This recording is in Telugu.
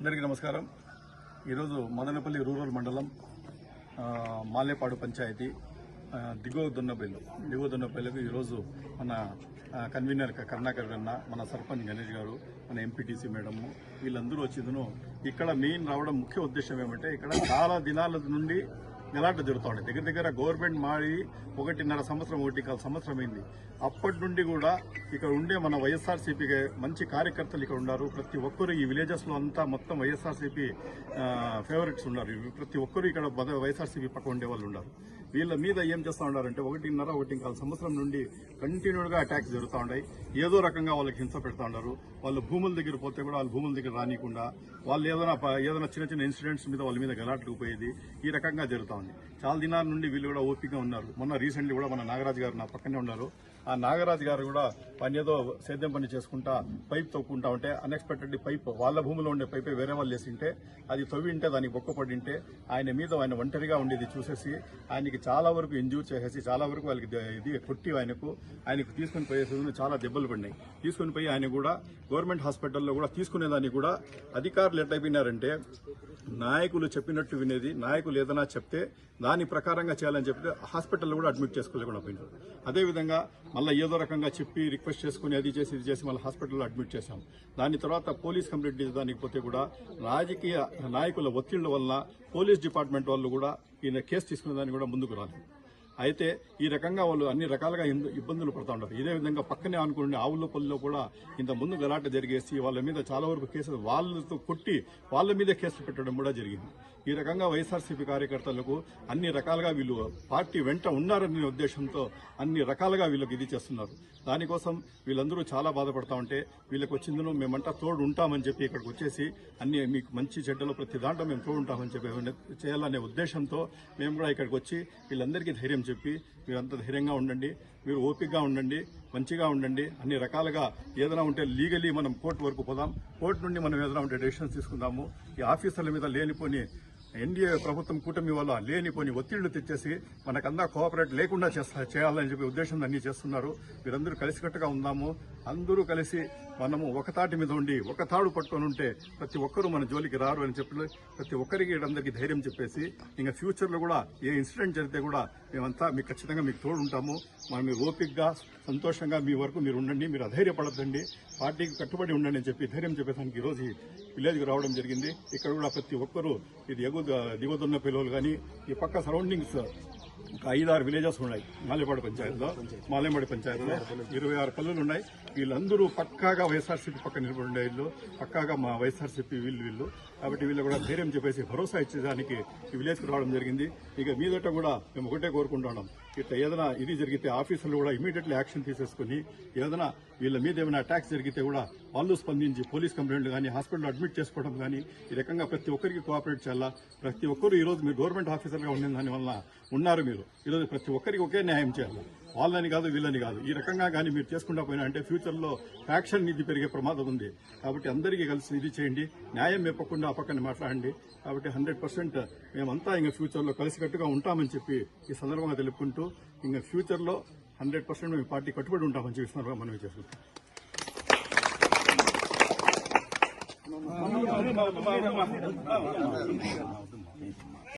అందరికీ నమస్కారం. ఈరోజు మదనపల్లి రూరల్ మండలం మాలేపాడు పంచాయతీ దిగువ దున్నపల్లి దిగువ దున్నపల్లికి ఈరోజు మన కన్వీనర్ కర్ణాకర్ కరుణాకర్ అన్న మన సర్పంచ్ గణేష్ గారు మన ఎంపీటీసీ మేడము వీళ్ళందరూ వచ్చిందను ఇక్కడ మెయిన్ రావడం ముఖ్య ఉద్దేశం ఏమంటే ఇక్కడ చాలా దినాల నుండి గలాట జరుగుతుంది దగ్గర దగ్గర గవర్నమెంట్ మారి ఒకటిన్నర సంవత్సరం ఒకటి కాదు సంవత్సరం అయింది. అప్పటి నుండి కూడా ఇక్కడ ఉండే మన వైఎస్ఆర్సీపీ మంచి కార్యకర్తలు ఇక్కడ ఉన్నారు. ప్రతి ఒక్కరు ఈ విలేజెస్లో అంతా మొత్తం వైఎస్ఆర్సీపీ ఫేవరెట్స్ ఉన్నారు. ప్రతి ఒక్కరు ఇక్కడ వైఎస్ఆర్సీపీ పక్క ఉండే వాళ్ళు ఉన్నారు. వీళ్ళ మీద ఏం చేస్తూ ఉన్నారంటే ఒకటిన్నర ఒకటి కాల సంవత్సరం నుండి కంటిన్యూగా అటాక్స్ జరుగుతూ ఉన్నాయి ఏదో రకంగా వాళ్ళకి హింస పెడతా ఉన్నారు వాళ్ళు భూముల దగ్గర పోతే కూడా వాళ్ళ భూముల దగ్గర రానియకుండా వాళ్ళు ఏదైనా ఏదైనా చిన్న చిన్న ఇన్సిడెంట్స్ మీద వాళ్ళ మీద గలాట్లు పోయేది ఈ రకంగా జరుగుతా ఉంది. చాలా దినాల నుండి వీళ్ళు కూడా ఓపికగా ఉన్నారు. మొన్న రీసెంట్లీ కూడా మన నాగరాజు గారు నా పక్కనే ఉన్నారు. ఆ నాగరాజు గారు కూడా పని ఏదో సేద్యం పని చేసుకుంటా పైప్ తవ్వుకుంటా ఉంటే అన్ఎక్స్పెక్టెడ్లీ పైప్ వాళ్ళ భూమిలో ఉండే పైపే వేరే వాళ్ళు వేసింటే అది తవ్వింటే దానికి బొక్కపడింటే ఆయన మీద ఆయన ఒంటరిగా ఉండేది చూసేసి ఆయనకి చాలా వరకు ఇంజూర్ చేసేసి చాలా వరకు వాళ్ళకి ఇది కొట్టి ఆయనకు ఆయనకు తీసుకుని పోయేసి చాలా దెబ్బలు పడినాయి. తీసుకుని పోయి ఆయన కూడా గవర్నమెంట్ హాస్పిటల్లో కూడా తీసుకునేదాన్ని కూడా అధికారులు ఎట్లయిపోయినారంటే నాయకులు చెప్పినట్టు వినేది నాయకులు ఏదైనా చెప్తే దాని ప్రకారంగా చేయాలని చెప్తే హాస్పిటల్లో కూడా అడ్మిట్ చేసుకోలేకుండా పోయినారు. అదేవిధంగా మళ్ళీ ఏదో రకంగా చెప్పి రిక్వెస్ట్ చేసుకుని అది చేసి ఇది చేసి మళ్ళీ హాస్పిటల్లో అడ్మిట్ చేశాం. దాని తర్వాత పోలీస్ కంప్లైంట్ దానికి పోతే కూడా రాజకీయ నాయకుల ఒత్తిళ్ళ వల్ల పోలీస్ డిపార్ట్మెంట్ వాళ్ళు కూడా ఈయన కేసు తీసుకునే దానికి కూడా ముందుకు రాలేదు. అయితే ఈ రకంగా వాళ్ళు అన్ని రకాలుగా ఇబ్బందులు పడుతూ ఉంటారు. ఇదే విధంగా పక్కనే అనుకునే ఆవులపల్లిలో కూడా ఇంత ముందు గలాట జరిగేసి వాళ్ళ మీద చాలా వరకు కేసులు వాళ్ళతో కొట్టి వాళ్ళ మీద కేసులు పెట్టడం కూడా జరిగింది. ఈ రకంగా వైఎస్ఆర్సీపీ కార్యకర్తలకు అన్ని రకాలుగా వీళ్ళు పార్టీ వెంట ఉన్నారనే ఉద్దేశంతో అన్ని రకాలుగా వీళ్ళకి ఇది చేస్తున్నారు. దానికోసం వీళ్ళందరూ చాలా బాధపడతా ఉంటే వీళ్ళకి వచ్చిందను మేమంటా తోడు ఉంటామని చెప్పి ఇక్కడికి వచ్చేసి అన్ని మీకు మంచి చెడ్డలో ప్రతి దాంట్లో మేము తోడు ఉంటామని చెప్పి చేయాలనే ఉద్దేశంతో మేము కూడా ఇక్కడికి వచ్చి వీళ్ళందరికీ ధైర్యం చెప్పి మీరంతా ధైర్యంగా ఉండండి మీరు ఓపికగా ఉండండి మంచిగా ఉండండి అన్ని రకాలుగా ఏదైనా ఉంటే లీగలీ మనం కోర్టు వరకు పోదాం. కోర్టు నుండి మనం ఏదైనా ఉంటే డెసిషన్స్ తీసుకుందాము. ఈ ఆఫీసర్ల మీద లేనిపోని ఎన్డీఏ ప్రభుత్వం కూటమి వల్ల లేనిపోని ఒత్తిళ్ళు తెచ్చేసి మనకందా కోఆపరేట్ లేకుండా చేస్తా చేయాలని చెప్పి ఉద్దేశం అన్ని చేస్తున్నారు. మీరందరూ కలిసికట్టుగా ఉందాము. అందరూ కలిసి మనము ఒక తాటి మీద ఉండి ఒక తాడు పట్టుకొని ఉంటే ప్రతి ఒక్కరూ మన జోలికి రారు అని చెప్పి ప్రతి ఒక్కరికి అందరికీ ధైర్యం చెప్పేసి ఇంకా ఫ్యూచర్లో కూడా ఏ ఇన్సిడెంట్ జరిగితే కూడా మేమంతా మీకు ఖచ్చితంగా మీకు తోడు ఉంటాము మనం మీరు ఓపిక్గా సంతోషంగా మీ వరకు మీరు ఉండండి. మీరు అధైర్యపడద్దండి. పార్టీకి కట్టుబడి ఉండండి అని చెప్పి ధైర్యం చెప్పేదానికి ఈ రోజు విలేజ్కి రావడం జరిగింది. ఇక్కడ కూడా ప్రతి ఒక్కరూ ఇది ఎగు దిగుతున్న పిల్లలు కానీ ఈ పక్క సరౌండింగ్స్ ఒక ఐదారు విలేజెస్ ఉన్నాయి. మాలేపాడు పంచాయతీలో మాలేపాడు పంచాయతీలో ఇరవై ఆరు పల్లెలు ఉన్నాయి. వీళ్ళందరూ పక్కాగా వైఎస్ఆర్సీపీ పక్క నిలబడి ఉండే వీళ్ళు పక్కాగా మా వైఎస్ఆర్సీపీ వీళ్ళు వీళ్ళు. కాబట్టి వీళ్ళు కూడా ధైర్యం చెప్పేసి భరోసా ఇచ్చేదానికి ఈ విలేజ్కి రావడం జరిగింది. ఇక మీదట కూడా మేము ఒకటే కోరుకుంటున్నాం. ఇట్లా ఏదైనా ఇది జరిగితే ఆఫీసులు కూడా ఇమీడియట్లీ యాక్షన్ తీసేసుకుని ఏదైనా వీళ్ళ మీద ఏమైనా అటాక్స్ జరిగితే కూడా వాళ్ళు స్పందించి పోలీస్ కంప్లైంట్లు కానీ హాస్పిటల్ అడ్మిట్ చేసుకోవడం కానీ ఈ రకంగా ప్రతి ఒక్కరికి కోఆపరేట్ చేయాలా? ప్రతి ఒక్కరు ఈరోజు మీరు గవర్నమెంట్ ఆఫీసర్గా ఉండిన దాని వల్ల ఉన్నారు మీరు. ఈరోజు ప్రతి ఒక్కరికి ఒకే న్యాయం చేయాలి? వాళ్ళని కాదు వీళ్ళని కాదు. ఈ రకంగా కానీ మీరు చేసుకుంటా పోయినా అంటే ఫ్యూచర్లో ఫ్యాక్షన్ ఇది పెరిగే ప్రమాదం ఉంది. కాబట్టి అందరికీ కలిసి ఇది చేయండి. న్యాయం మెప్పకుండా ఆ పక్కన మాట్లాడండి. కాబట్టి హండ్రెడ్ పర్సెంట్ మేమంతా ఇంకా ఫ్యూచర్లో కలిసికట్టుగా ఉంటామని చెప్పి ఈ సందర్భంగా తెలుపుకుంటూ ఇంకా ఫ్యూచర్లో హండ్రెడ్ పర్సెంట్ మేము పార్టీ కట్టుబడి ఉంటామని చెప్పి సందర్భంగా మనం చేసుకుంటాం 没有没有